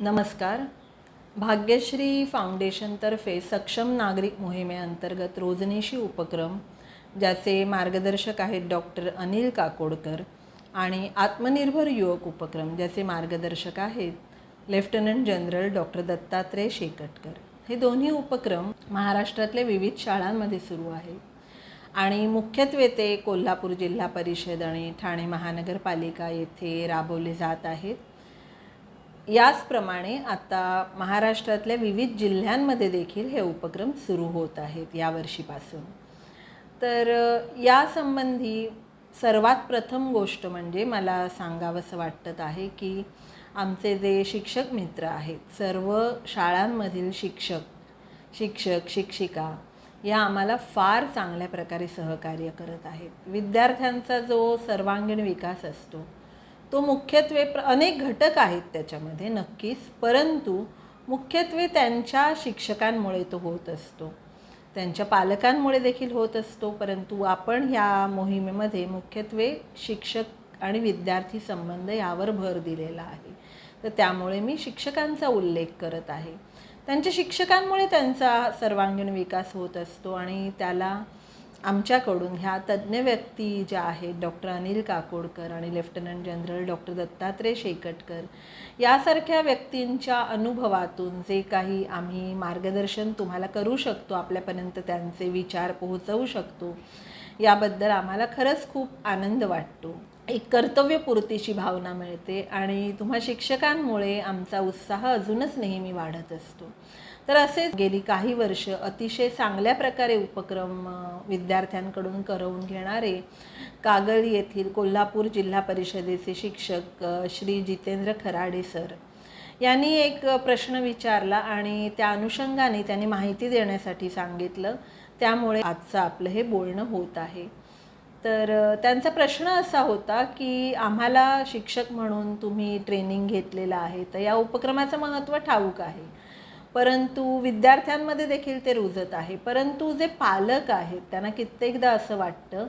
नमस्कार. भाग्यश्री फाउंडेशनतर्फे सक्षम नागरिक मोहिमेअंतर्गत रोजनिशी उपक्रम ज्याचे मार्गदर्शक आहेत डॉक्टर अनिल काकोडकर आणि आत्मनिर्भर युवक उपक्रम ज्याचे मार्गदर्शक आहेत lieutenant general doctor Dattatray Shekatkar. हे दोन्ही उपक्रम महाराष्ट्रातल्या विविध शाळांमध्ये सुरू आहेत आणि मुख्यत्वे ते कोल्हापूर जिल्हा परिषद आणि ठाणे महानगरपालिका येथे राबवले जात आहेत. याचप्रमाणे आता महाराष्ट्रातल्या विविध जिल्ह्यांमध्ये देखील हे उपक्रम सुरू होत आहेत यावर्षीपासून तर यासंबंधी सर्वात प्रथम गोष्ट म्हणजे मला सांगावंसं वाटत आहे की आमचे जे शिक्षक मित्र आहेत सर्व शाळांमधील शिक्षक शिक्षक शिक्षिका या आम्हाला फार चांगल्या प्रकारे सहकार्य करत आहेत. विद्यार्थ्यांचा जो सर्वांगीण विकास असतो तो मुख्यत्वे प्र अनेक घटक आहेत त्याच्यामध्ये नक्कीच परंतु मुख्यत्वे त्यांच्या शिक्षकांमुळे तो होत असतो. त्यांच्या पालकांमुळे देखील होत असतो परंतु आपण ह्या मोहिमेमध्ये मुख्यत्वे शिक्षक आणि विद्यार्थी संबंध यावर भर दिलेला आहे. तर त्यामुळे मी शिक्षकांचा उल्लेख करत आहे. त्यांच्या शिक्षकांमुळे त्यांचा सर्वांगीण विकास होत असतो आणि त्याला आमच्याकडून ह्या तज्ज्ञ व्यक्ती ज्या आहेत डॉक्टर अनिल काकोडकर आणि lieutenant general doctor Dattatray Shekatkar यासारख्या व्यक्तींच्या अनुभवातून जे काही आम्ही मार्गदर्शन तुम्हाला करू शकतो आपल्यापर्यंत त्यांचे विचार पोहोचवू शकतो याबद्दल आम्हाला खरंच खूप आनंद वाटतो. एक कर्तव्यपूर्तीची भावना मिळते आणि तुम्हा शिक्षकांमुळे आमचा उत्साह अजूनच नेहमी वाढत असतो. तर असेच गेली काही वर्ष अतिशय चांगल्या प्रकारे उपक्रम विद्यार्थ्यांकडून करवून घेणारे कागल येथील कोल्हापूर जिल्हा परिषदेचे शिक्षक श्री जितेंद्र खराडे सर यांनी एक प्रश्न विचारला आणि त्या अनुषंगाने त्यांनी माहिती देण्यासाठी सांगितलं. त्यामुळे आजचं आपलं हे बोलणं होत आहे. तर त्यांचा प्रश्न असा होता की आम्हाला शिक्षक म्हणून तुम्ही ट्रेनिंग घेतलेलं आहे तर या उपक्रमाचं महत्त्व ठाऊक आहे. परंतु विद्यार्थ्यांमध्ये देखील ते रुजत आहे. परंतु जे पालक आहेत त्यांना कित्येकदा असं वाटतं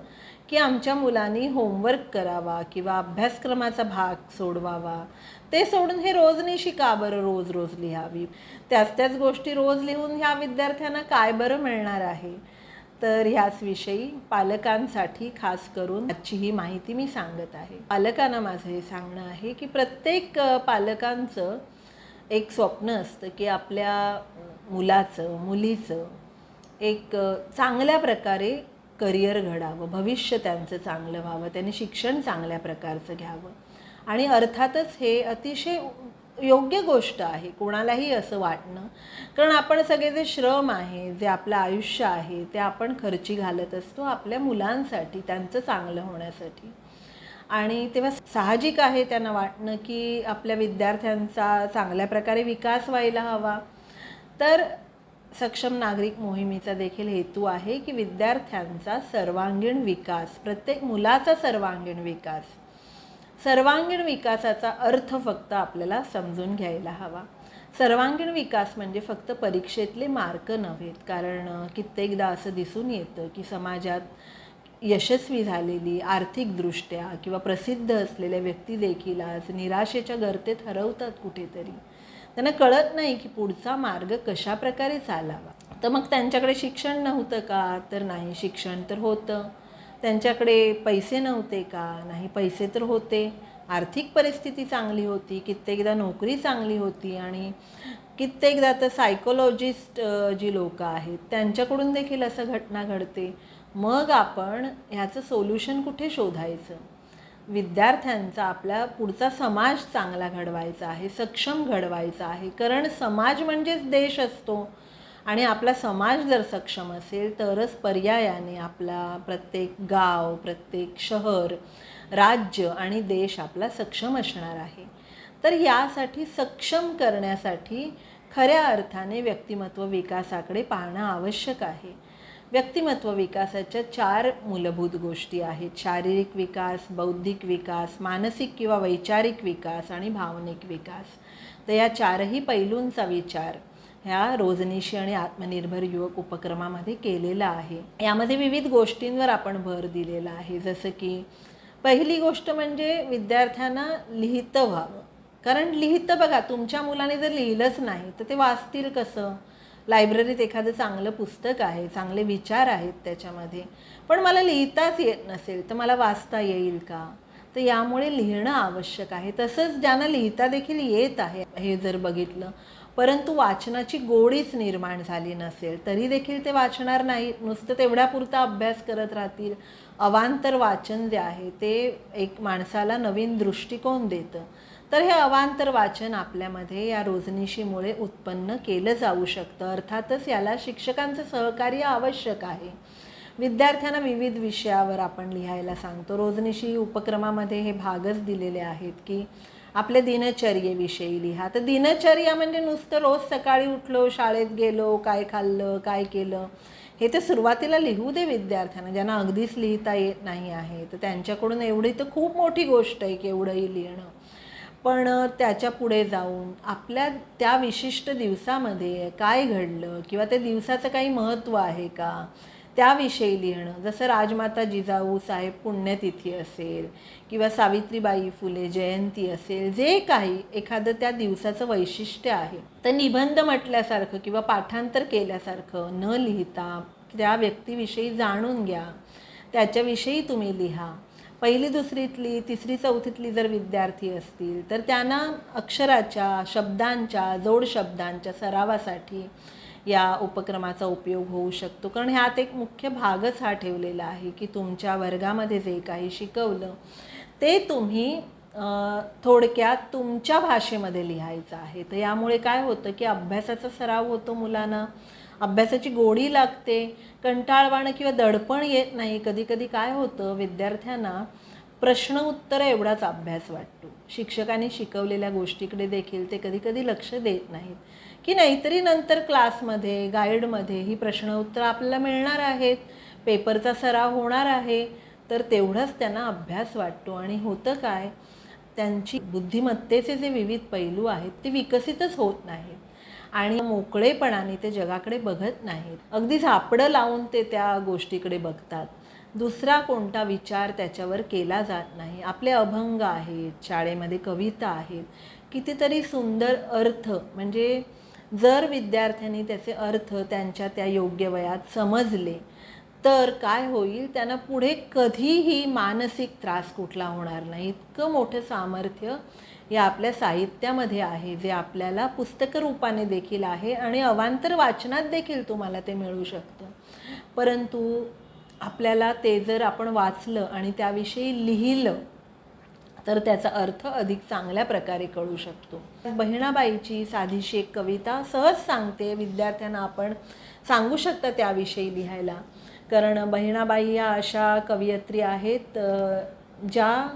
की आमच्या मुलांनी होमवर्क करावा किंवा अभ्यासक्रमाचा भाग सोडवावा. ते सोडून हे रोजनिशी का बरं रोज रोज लिहावी? त्याच त्याच गोष्टी रोज लिहून ह्या विद्यार्थ्यांना काय बरं मिळणार आहे? तर ह्याच विषयी पालकांसाठी खास करून आजची ही माहिती मी सांगत आहे. पालकांना माझं हे सांगणं आहे की प्रत्येक पालकांचं एक स्वप्न असतं की आपल्या मुलाचं मुलीचं एक चांगल्या प्रकारे करिअर घडावं भविष्य त्यांचं चांगलं व्हावं त्यांनी शिक्षण चांगल्या प्रकारचं घ्यावं. आणि अर्थातच हे अतिशय योग्य गोष्ट आहे कोणालाही असं वाटणं. कारण आपण सगळे जे श्रम आहे जे आपलं आयुष्य आहे ते आपण खर्ची घालत असतो आपल्या मुलांसाठी त्यांचं चांगलं होण्यासाठी. आणि तेव्हा साहजिक आहे त्यांना वाटणं की आपल्या विद्यार्थ्यांचा चांगल्या प्रकारे विकास व्हायला हवा. तर सक्षम नागरिक मोहिमेचा देखील हेतू आहे की विद्यार्थ्यांचा सर्वांगीण विकास प्रत्येक मुलाचा सर्वांगीण विकास. सर्वांगीण विकासाचा अर्थ फक्त आपल्याला समजून घ्यायला हवा. सर्वांगीण विकास म्हणजे फक्त परीक्षेतले मार्क नव्हेत कारण कित्येकदा असं दिसून येतं की समाजात यशस्वी झालेली आर्थिकदृष्ट्या किंवा प्रसिद्ध असलेल्या व्यक्ती देखील आज निराशेच्या गर्तेत हरवतात कुठेतरी. त्यांना कळत नाही की पुढचा मार्ग कशा प्रकारे चालावा. तर मग त्यांच्याकडे शिक्षण नव्हतं का? तर नाही शिक्षण तर होतं. त्यांच्याकडे पैसे नव्हते का? नाही पैसे तर होते. आर्थिक परिस्थिती चांगली होती. कित्येकदा नोकरी चांगली होती आणि कित्येकदा तर सायकोलॉजिस्ट जी लोकं आहेत त्यांच्याकडून देखील असं घटना घडते. मग आपण ह्याचं सोल्युशन कुठे शोधायचं? विद्यार्थ्यांचा आपला पुढचा समाज चांगला घडवायचा आहे सक्षम घडवायचा आहे. कारण समाज म्हणजेच देश असतो. आणि आपला समाज जर सक्षम असेल तरच पर्यायाने आपला प्रत्येक गाव प्रत्येक शहर राज्य आणि देश आपला सक्षम असणार आहे. तर यासाठी सक्षम करण्यासाठी खऱ्या अर्थाने व्यक्तिमत्व विकासाकडे पाहणं आवश्यक आहे. व्यक्तिमत्व विकासाच्या चार मूलभूत गोष्टी आहेत. शारीरिक विकास बौद्धिक विकास मानसिक किंवा वैचारिक विकास आणि भावनिक विकास. तर या चारही पैलूंचा विचार ह्या रोजनिशी आणि आत्मनिर्भर युवक उपक्रमामध्ये केलेला आहे. यामध्ये विविध गोष्टींवर आपण भर दिलेला आहे. जसं की पहिली गोष्ट म्हणजे विद्यार्थ्यांना लिहितं व्हावं. कारण लिहितं बघा तुमच्या मुलाने जर लिहिलंच नाही तर ते वाचतील कसं? लायब्ररीत एखादं चांगलं पुस्तक आहे चांगले विचार आहेत त्याच्यामध्ये. पण मला लिहिताच येत नसेल तर मला वाचता येईल का? तर यामुळे लिहिणं आवश्यक आहे. तसंच ज्यांना लिहिता देखील येत आहे हे जर बघितलं परंतु वाचनाची गोडीच निर्माण झाली नसेल तरी देखील ते वाचणार नाही नुसतं तेवढ्यापुरता अभ्यास करत राहतील. अवांतर वाचन जे आहे ते एक माणसाला नवीन दृष्टिकोन देतं. तर हे अवांतर वाचन आपल्यामध्ये या रोजनिशीमुळे उत्पन्न केलं जाऊ शकतं. अर्थातच याला शिक्षकांचं सहकार्य आवश्यक आहे. विद्यार्थ्यांना विविध विषयावर आपण लिहायला सांगतो. रोजनिशी उपक्रमामध्ये हे भागच दिलेले आहेत की आपल्या दिनचर्येविषयी लिहा. तर दिनचर्या म्हणजे नुसतं रोज सकाळी उठलो शाळेत गेलो काय खाल्लं काय केलं हे तर सुरुवातीला लिहू दे विद्यार्थ्यांना. ज्यांना अगदीच लिहिता येत नाही आहे तर त्यांच्याकडून एवढी तर खूप मोठी गोष्ट आहे की एवढंही लिहिणं. पण त्याच्या पुढे जाऊन आपल्या त्या विशिष्ट दिवसामध्ये काय घडलं किंवा त्या दिवसाचं काही महत्त्व आहे का? त्याविषयी लिहिणं. जसं राजमाता जिजाऊ साहेब पुण्यतिथी असेल किंवा सावित्रीबाई फुले जयंती असेल जे काही एखादं त्या दिवसाचं वैशिष्ट्य आहे. तर निबंध म्हटल्यासारखं किंवा पाठांतर केल्यासारखं न लिहिता त्या व्यक्तीविषयी जाणून घ्या. त्याच्याविषयी तुम्ही लिहा. पहिली दुसरीतली तिसरी चौथीतली जर विद्यार्थी असतील तर त्यांना अक्षराच्या शब्दांच्या जोड शब्दांच्या सरावासाठी या उपक्रमाचा उपयोग होऊ शकतो. कारण ह्यात एक मुख्य भागच हा ठेवलेला आहे की तुमच्या वर्गामध्ये जे काही शिकवलं ते तुम्ही थोडक्यात तुमच्या भाषेमध्ये लिहायचं आहे. तर यामुळे काय होतं की अभ्यासाचा सराव होतो मुलांना अभ्यासाची गोडी लागते कंटाळवाणं किंवा दडपण येत नाही कधी कधी काय होतं विद्यार्थ्यांना प्रश्न उत्तर एवढाच अभ्यास वाटतो. शिक्षकांनी शिकवलेल्या गोष्टीकडे देखील ते कधी कधी लक्ष देत नाहीत. की नाहीतरी नंतर क्लासमध्ये गाईडमध्ये ही प्रश्न उत्तर आपल्याला मिळणार आहेत पेपरचा सराव होणार आहे तर तेवढंच त्यांना अभ्यास वाटतो. आणि होतं काय त्यांची बुद्धिमत्तेचे जे विविध पैलू आहेत ते विकसितच होत नाहीत. आणि मोकळेपणाने ते जगाकडे बघत नाहीत. अगदी झापडं लावून ते त्या गोष्टीकडे बघतात. दुसरा कोणता विचार त्याच्यावर केला जात नाही. आपले अभंग आहेत शाळेमध्ये कविता आहेत. कितीतरी सुंदर अर्थ म्हणजे जर विद्यार्थ्यांनी त्याचे अर्थ त्यांच्या त्या योग्य वयात समजले तर काय होईल? त्यांना पुढे कधीही मानसिक त्रास कुठला होणार नाही. इतकं मोठं सामर्थ्य या आपल्या साहित्यामध्ये आहे जे आपल्याला पुस्तक रूपाने देखील आहे आणि अवांतर वाचनात देखील तुम्हाला ते मिळू शकतं. परंतु आपल्याला ते जर आपण वाचलं आणि त्याविषयी लिहिलं तर त्याचा अर्थ अधिक चांगल्या प्रकारे कळू शकतो. बहिणाबाईची साधीशी एक कविता सहज सांगते विद्यार्थ्यांना आपण सांगू शकता त्याविषयी लिहायला. कारण बहिणाबाई या अशा कवयित्री आहेत ज्या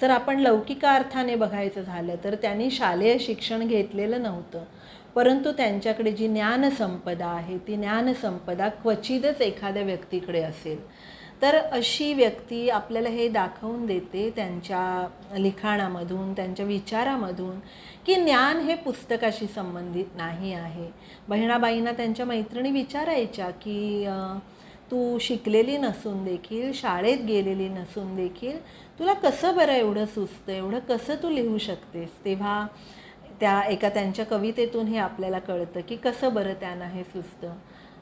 जर आपण लौकिका अर्थाने बघायचं झालं तर त्यांनी शालेय शिक्षण घेतलेलं नव्हतं. परंतु त्यांच्याकडे जी ज्ञानसंपदा आहे ती ज्ञानसंपदा क्वचितच एखाद्या व्यक्तीकडे असेल. तर अशी व्यक्ती आपल्याला हे दाखवून देते त्यांच्या लिखाणामधून त्यांच्या विचारामधून की ज्ञान हे पुस्तकाशी संबंधित नाही आहे. बहिणाबाईंना त्यांच्या मैत्रिणी विचारायच्या की तू शिकलेली नसून देखील शाळेत गेलेली नसून देखील तुला कसं बरं एवढं सुचतं एवढं कसं तू लिहू शकतेस? तेव्हा त्या एका त्यांच्या कवितेतून हे आपल्याला कळतं की कसं बरं त्यांना हे सुचतं.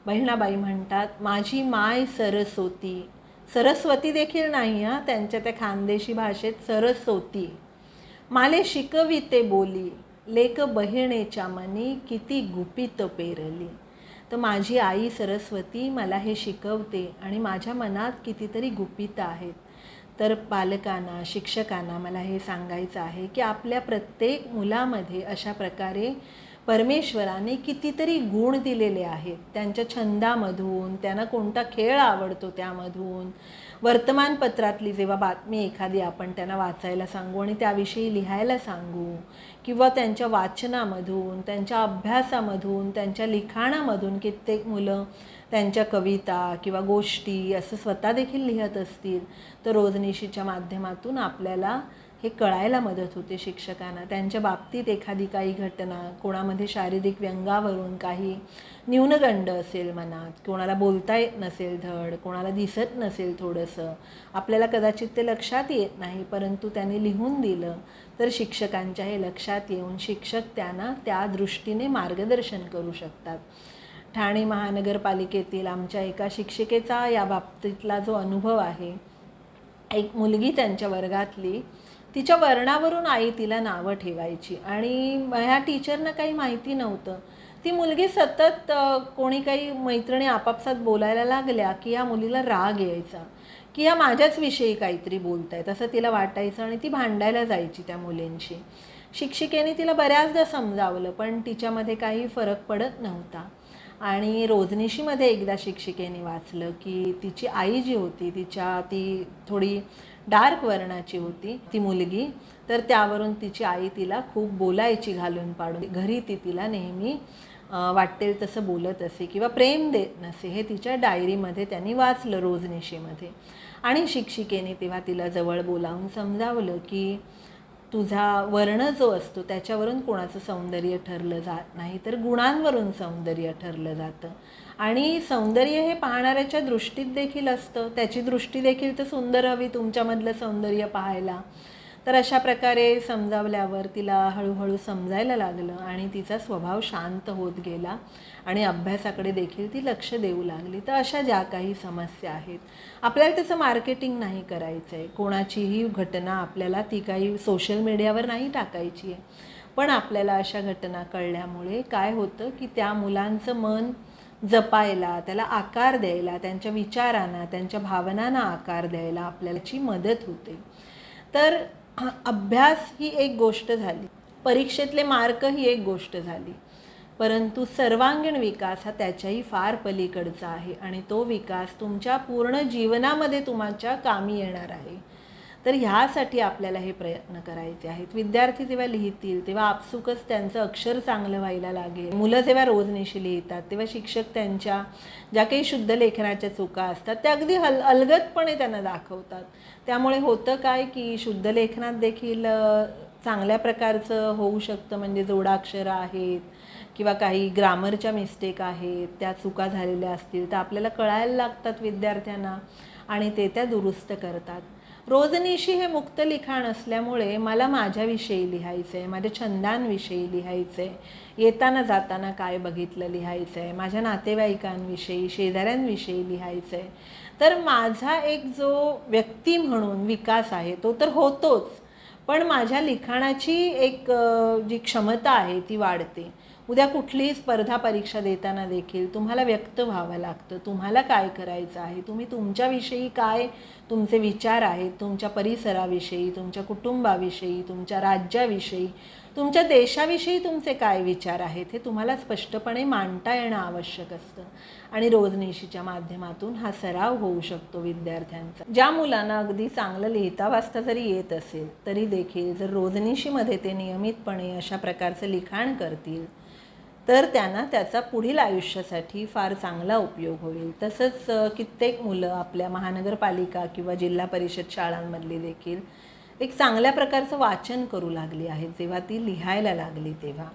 बहिणाबाई म्हणतात माझी माय सरस्वती. सरस्वती देखील नाही हां? त्यांच्या त्या खानदेशी भाषेत सरस्वती. माले शिकविते बोली लेक बहिणेच्या मनी किती गुपित पेरली. तर माझी आई सरस्वती मला हे शिकवते आणि माझ्या मनात कितीतरी गुपित आहेत. तर पालकांना शिक्षकांना मला हे सांगायचं आहे की आपल्या प्रत्येक मुलामध्ये अशा प्रकारे परमेश्वराने कितीतरी गुण दिलेले आहेत. त्यांच्या छंदामधून त्यांना कोणता खेळ आवडतो त्यामधून. वर्तमानपत्रातली जेव्हा बातमी एखादी आपण त्यांना वाचायला सांगू आणि त्याविषयी लिहायला सांगू किंवा त्यांच्या वाचनामधून त्यांच्या अभ्यासामधून त्यांच्या लिखाणामधून कित्येक मुलं त्यांच्या कविता किंवा गोष्टी असं स्वतः देखील लिहत असतील तर रोजनिशीच्या माध्यमातून आपल्याला हे कळायला मदत होते शिक्षकांना. त्यांच्या बाबतीत एखादी काही घटना कोणामध्ये शारीरिक व्यंगावरून काही न्यूनगंड असेल मनात कोणाला बोलता येत नसेल धड कोणाला दिसत नसेल थोडंसं आपल्याला कदाचित ते लक्षात येत नाही परंतु त्यांनी लिहून दिलं तर शिक्षकांच्या हे लक्षात येऊन शिक्षक त्यांना त्या दृष्टीने मार्गदर्शन करू शकतात. ठाणे महानगरपालिकेतील आमच्या एका शिक्षिकेचा या बाबतीतला जो अनुभव आहे एक मुलगी त्यांच्या वर्गातली तिच्या वर्णावरून आई तिला नावं ठेवायची आणि ह्या टीचरना काही माहिती नव्हतं. ती मुलगी सतत कोणी काही मैत्रिणी आपापसात बोलायला लागल्या की या मुलीला राग यायचा. की ह्या माझ्याच विषयी काहीतरी बोलतायत असं तिला वाटायचं आणि ती भांडायला जायची त्या मुलींशी. शिक्षिकेने तिला बऱ्याचदा समजावलं पण तिच्यामध्ये काही फरक पडत नव्हता. आणि रोजनिशीमध्ये एकदा शिक्षिकेने वाचलं की तिची आई जी होती तिच्या ती थोडी डार्क वर्णाची होती ती मुलगी. तर त्यावरून तिची आई तिला खूप बोलायची घालून पाडून घरी ती तिला नेहमी वाटेल तसं बोलत असे किंवा प्रेम देत नसे हे तिच्या डायरीमध्ये त्यांनी वाचलं रोजनिशेमध्ये. आणि शिक्षिकेने तेव्हा तिला जवळ बोलावून समजावलं की तुझा वर्ण जो असतो त्याच्यावरून कोणाचं सौंदर्य ठरलं जात नाही तर गुणांवरून सौंदर्य ठरलं जातं. आणि सौंदर्य हे पाहणाऱ्याच्या दृष्टीत देखील असतं. त्याची दृष्टी देखील तर सुंदर हवी तुमच्यामधलं सौंदर्य पाहायला. तर अशा प्रकारे समजावल्यावर तिला हळूहळू समजायला लागलं आणि तिचा स्वभाव शांत होत गेला आणि अभ्यासाकडे देखील ती लक्ष देऊ लागली. तर अशा ज्या काही समस्या आहेत आपल्याला त्याचं मार्केटिंग नाही करायचं आहे कोणाचीही घटना आपल्याला ती काही सोशल मीडियावर नाही टाकायची आहे. पण आपल्याला अशा घटना कळल्यामुळे काय होतं की त्या मुलांचं मन जपायला त्याला आकार द्यायला त्यांच्या विचारांना त्यांच्या भावनांना आकार द्यायला आपल्याची मदत होते. तर अभ्यास ही एक गोष्ट झाली. परीक्षेतले मार्क ही एक गोष्ट झाली. परंतु सर्वांगीण विकास हा त्याच्याही फार पलीकडचा आहे आणि तो विकास तुमच्या पूर्ण जीवनामध्ये तुमच्या कामी येणार आहे. तर ह्यासाठी आपल्याला हे प्रयत्न करायचे आहेत. विद्यार्थी जेव्हा लिहितील तेव्हा आपसुकच त्यांचं अक्षर चांगलं व्हायला लागेल. मुलं जेव्हा रोजनिशी लिहितात तेव्हा शिक्षक त्यांच्या ज्या काही शुद्ध लेखनाच्या चुका असतात त्या अगदी हल अलगदपणे त्यांना दाखवतात. त्यामुळे होतं काय की शुद्ध लेखनात देखील चांगल्या प्रकारचं होऊ शकतं. म्हणजे जोडाक्षरं आहेत किंवा काही ग्रामरच्या मिस्टेक आहेत त्या चुका झालेल्या असतील तर आपल्याला कळायला लागतात विद्यार्थ्यांना आणि ते त्या दुरुस्त करतात. रोजनिशी हे मुक्त लिखाण असल्यामुळे मला माझ्याविषयी लिहायचं आहे माझ्या छंदांविषयी लिहायचं आहे येताना जाताना काय बघितलं लिहायचं आहे माझ्या नातेवाईकांविषयी शेजाऱ्यांविषयी लिहायचं आहे तर माझा एक जो व्यक्ती म्हणून विकास आहे तो तर होतोच. पण माझ्या लिखाणाची एक जी क्षमता आहे ती वाढते. उद्या कुठलीही स्पर्धा परीक्षा देताना देखील तुम्हाला व्यक्त व्हावं लागतं. तुम्हाला काय करायचं आहे? तुम्ही तुमच्याविषयी काय तुमचे विचार आहेत? तुमच्या परिसराविषयी तुमच्या कुटुंबाविषयी तुमच्या राज्याविषयी तुमच्या देशाविषयी तुमचे काय विचार आहेत? हे तुम्हाला स्पष्टपणे मांडता येणं आवश्यक असतं. आणि रोजनिशीच्या माध्यमातून हा सराव होऊ शकतो विद्यार्थ्यांचा. ज्या मुलांना अगदी चांगलं लिहिता वाचता जरी येत असेल तरी देखील जर रोजनिशीमध्ये ते नियमितपणे अशा प्रकारचं लिखाण करतील तर त्यांना त्याचा पुढील आयुष्यासाठी फार चांगला उपयोग होईल. तसंच कित्येक मुलं आपल्या महानगरपालिका किंवा जिल्हा परिषद शाळांमधली देखील एक चांगल्या प्रकारचं वाचन करू लागली आहेत जेव्हा ती लिहायला लागली तेव्हा.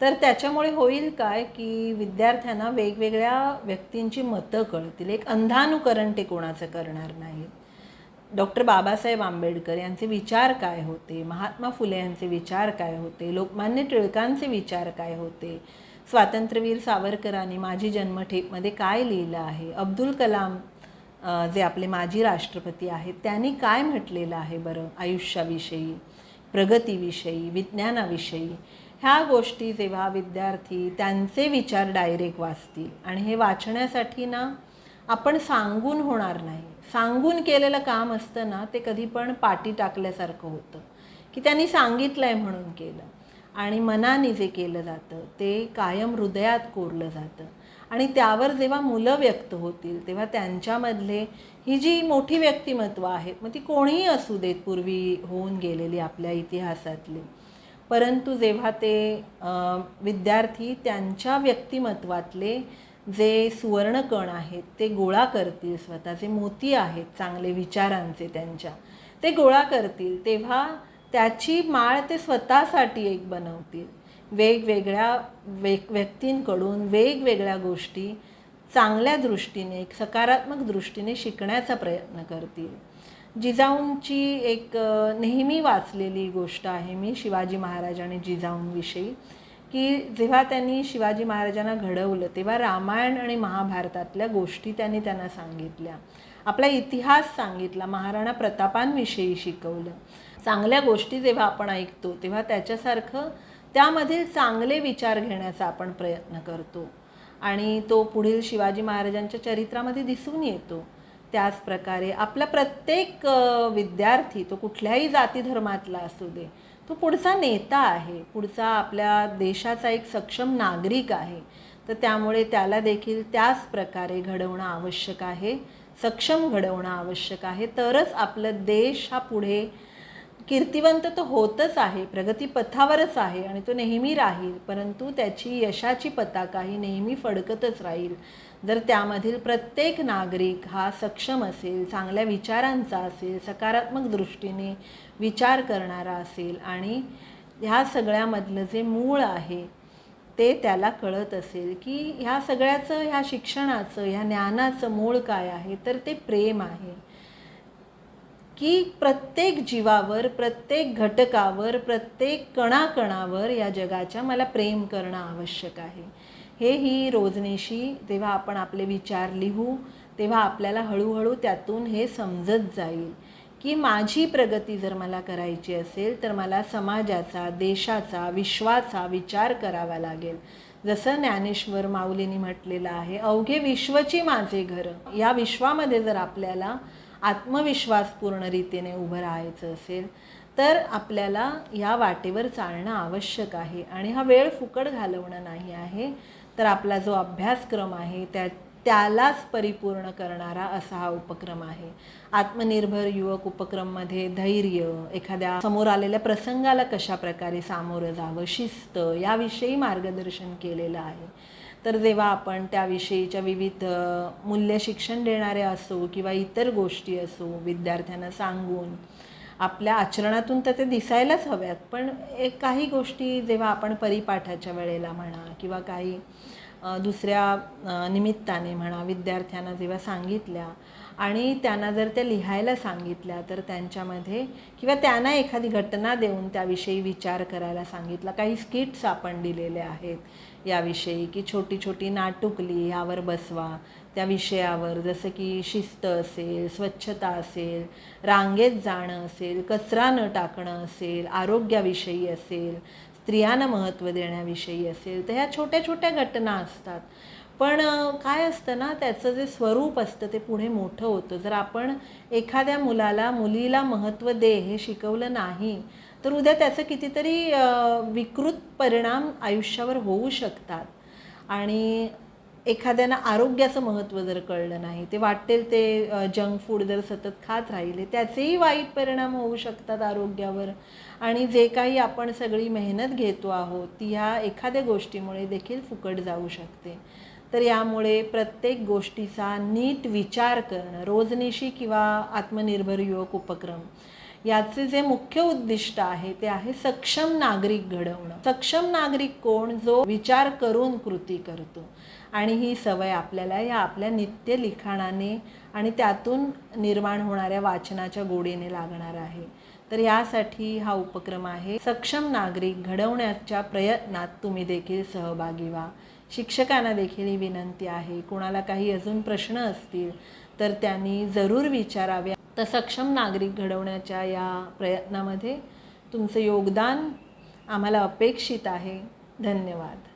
तर त्याच्यामुळे होईल काय की विद्यार्थ्यांना वेगवेगळ्या व्यक्तींची मतं कळतील. एक अंधानुकरण ते कोणाचं करणार नाहीत डॉक्टर बाबासाहेब आंबेडकर यांचे विचार काय होते? महात्मा फुले यांचे विचार काय होते? लोकमान्य टिळकांचे विचार काय होते? स्वातंत्र्यवीर सावरकरांनी माझी जन्मठेपमध्ये काय लिहिलं आहे? अब्दुल कलाम जे आपले माजी राष्ट्रपती आहेत त्यांनी काय म्हटलेलं आहे बरं आयुष्याविषयी प्रगतीविषयी विज्ञानाविषयी? ह्या गोष्टी जेव्हा विद्यार्थी त्यांचे विचार डायरेक्ट वाचतील आणि हे वाचण्यासाठी ना आपण सांगून होणार नाही. सांगून केलेलं काम असतं ना ते कधी पण पाठी टाकल्यासारखं होतं. की त्यांनी सांगितलं आहे म्हणून केलं. आणि मनाने जे केलं जातं ते कायम हृदयात कोरलं जातं. आणि त्यावर जेव्हा मुलं व्यक्त होतील तेव्हा त्यांच्यामधले ही जी मोठी व्यक्तिमत्व आहेत मग ती कोणीही असू देत पूर्वी होऊन गेलेली आपल्या इतिहासातली. परंतु जेव्हा ते विद्यार्थी त्यांच्या व्यक्तिमत्वातले जे सुवर्णकण आहेत ते गोळा करतील स्वतःचे मोती आहेत चांगले विचारांचे त्यांच्या ते गोळा करतील तेव्हा त्याची माळ ते स्वतःसाठी एक बनवतील. वेगवेगळ्या वेग व्यक्तींकडून वेगवेगळ्या गोष्टी चांगल्या दृष्टीने एक सकारात्मक दृष्टीने शिकण्याचा प्रयत्न करतील. जिजाऊंची एक नेहमी वाचलेली गोष्ट आहे मी शिवाजी महाराज आणि जिजाऊंविषयी की जेव्हा त्यांनी शिवाजी महाराजांना घडवलं तेव्हा रामायण आणि महाभारतातल्या गोष्टी त्यांनी त्यांना सांगितल्या. आपला इतिहास सांगितला महाराणा प्रतापांविषयी शिकवलं. चांगल्या गोष्टी जेव्हा आपण ऐकतो तेव्हा त्याच्यासारखं त्यामधील चांगले विचार घेण्याचा आपण प्रयत्न करतो. आणि तो पुढील शिवाजी महाराजांच्या चरित्रामध्ये दिसून येतो. त्याचप्रकारे आपला प्रत्येक विद्यार्थी तो कुठल्याही जाती धर्मातला असू दे तो पुढचा नेता आहे. पुढचा आपल्या देशाचा एक सक्षम नागरिक आहे. तर त्यामुळे त्याला देखील त्याच प्रकारे घडवणं आवश्यक आहे. सक्षम घडवणं आवश्यक आहे. तरच आपलं देश हा पुढे कीर्तिवंत तो होतच आहे प्रगतीपथावरच आहे आणि तो नेहमी राहील परंतु त्याची यशाची पताका ही नेहमी फडकतच राहील. जर त्यामधील प्रत्येक नागरिक हा सक्षम असेल चांगल्या विचारांचा असेल सकारात्मक दृष्टीने विचार करणारा असेल आणि ह्या सगळ्यामधलं जे मूळ आहे ते त्याला कळत असेल की ह्या सगळ्याचं ह्या शिक्षणाचं ह्या ज्ञानाचं मूळ काय आहे तर ते प्रेम आहे. की प्रत्येक जीवावर प्रत्येक घटकावर प्रत्येक कणाकणावर या जगाच्या मला प्रेम करणं आवश्यक आहे. हे ही रोजनेशी जेव्हा आपण आपले विचार लिहू तेव्हा आपल्याला हळूहळू त्यातून हे समजत जाईल की माझी प्रगती जर मला करायची असेल तर मला समाजाचा देशाचा विश्वाचा विचार करावा लागेल. जसं ज्ञानेश्वर माऊलींनी म्हटलेलं आहे अवघे विश्वची माझे घर. या विश्वामध्ये जर आपल्याला आत्मविश्वासपूर्ण रीतीने उभं राहायचं असेल तर आपल्याला या वाटेवर चालणं आवश्यक आहे. आणि हा वेळ फुकट घालवणं नाही आहे तर आपला जो अभ्यासक्रम आहे त्या त्यालाच परिपूर्ण करणारा असा हा उपक्रम आहे. आत्मनिर्भर युवक उपक्रममध्ये धैर्य एखाद्या समोर आलेल्या प्रसंगाला कशा प्रकारे सामोरं जावं शिस्त याविषयी मार्गदर्शन केलेलं आहे. तर जेव्हा आपण त्याविषयीच्या विविध मूल्य शिक्षण देणारे असो किंवा इतर गोष्टी असो विद्यार्थ्यांना सांगून आपल्या आचरणातून तर ते दिसायलाच हव्यात. पण एक काही गोष्टी जेव्हा आपण परिपाठाच्या वेळेला म्हणा किंवा काही दुसऱ्या निमित्ताने म्हणा विद्यार्थ्यांना जेव्हा सांगितल्या आणि त्यांना जर त्या लिहायला सांगितल्या तर त्यांच्यामध्ये किंवा त्यांना एखादी घटना देऊन त्याविषयी विचार करायला सांगितला काही स्किट्स आपण दिलेले आहेत याविषयी की छोटी छोटी नाटुकली यावर बसवा. त्या विषयावर जसं की शिस्त असेल स्वच्छता असेल रांगेत जाणं असेल कचरा न टाकणं असेल आरोग्याविषयी असेल स्त्रियांना महत्त्व देण्याविषयी असेल तर ह्या छोट्या छोट्या घटना असतात. पण काय असतं ना त्याचं जे स्वरूप असतं ते पुढे मोठं होतं. जर आपण एखाद्या मुलाला मुलीला महत्त्व दे हे शिकवलं नाही तर उद्या त्याचं कितीतरी विकृत परिणाम आयुष्यावर होऊ शकतात. आणि एखाद्यानं आरोग्याचं महत्त्व जर कळलं नाही ते वाटेल ते जंक फूड जर सतत खात राहिले त्याचेही वाईट परिणाम होऊ शकतात आरोग्यावर. आणि जे काही आपण सगळी मेहनत घेतो आहोत ती ह्या एखाद्या गोष्टीमुळे देखील फुकट जाऊ शकते. तर यामुळे प्रत्येक गोष्टीचा नीट विचार करणं रोजनिशी किंवा आत्मनिर्भर युवक उपक्रम याचे जे मुख्य उद्दिष्ट आहे ते आहे सक्षम नागरिक घडवणं. सक्षम नागरिक कोण? जो विचार करून कृती करतो. आणि ही सवय आपल्याला या आपल्या नित्य लिखाणाने आणि त्यातून निर्माण होणाऱ्या वाचनाच्या गोडीने लागणार आहे. तर यासाठी हा उपक्रम आहे सक्षम नागरिक घडवण्याच्या प्रयत्नात तुम्ही देखील सहभागी व्हा. शिक्षकांना देखील ही विनंती आहे. कोणाला काही अजून प्रश्न असतील तर त्यांनी जरूर विचारावे. तर सक्षम नागरिक घडवण्याच्या या प्रयत्नामध्ये तुमचं योगदान आम्हाला अपेक्षित आहे. धन्यवाद.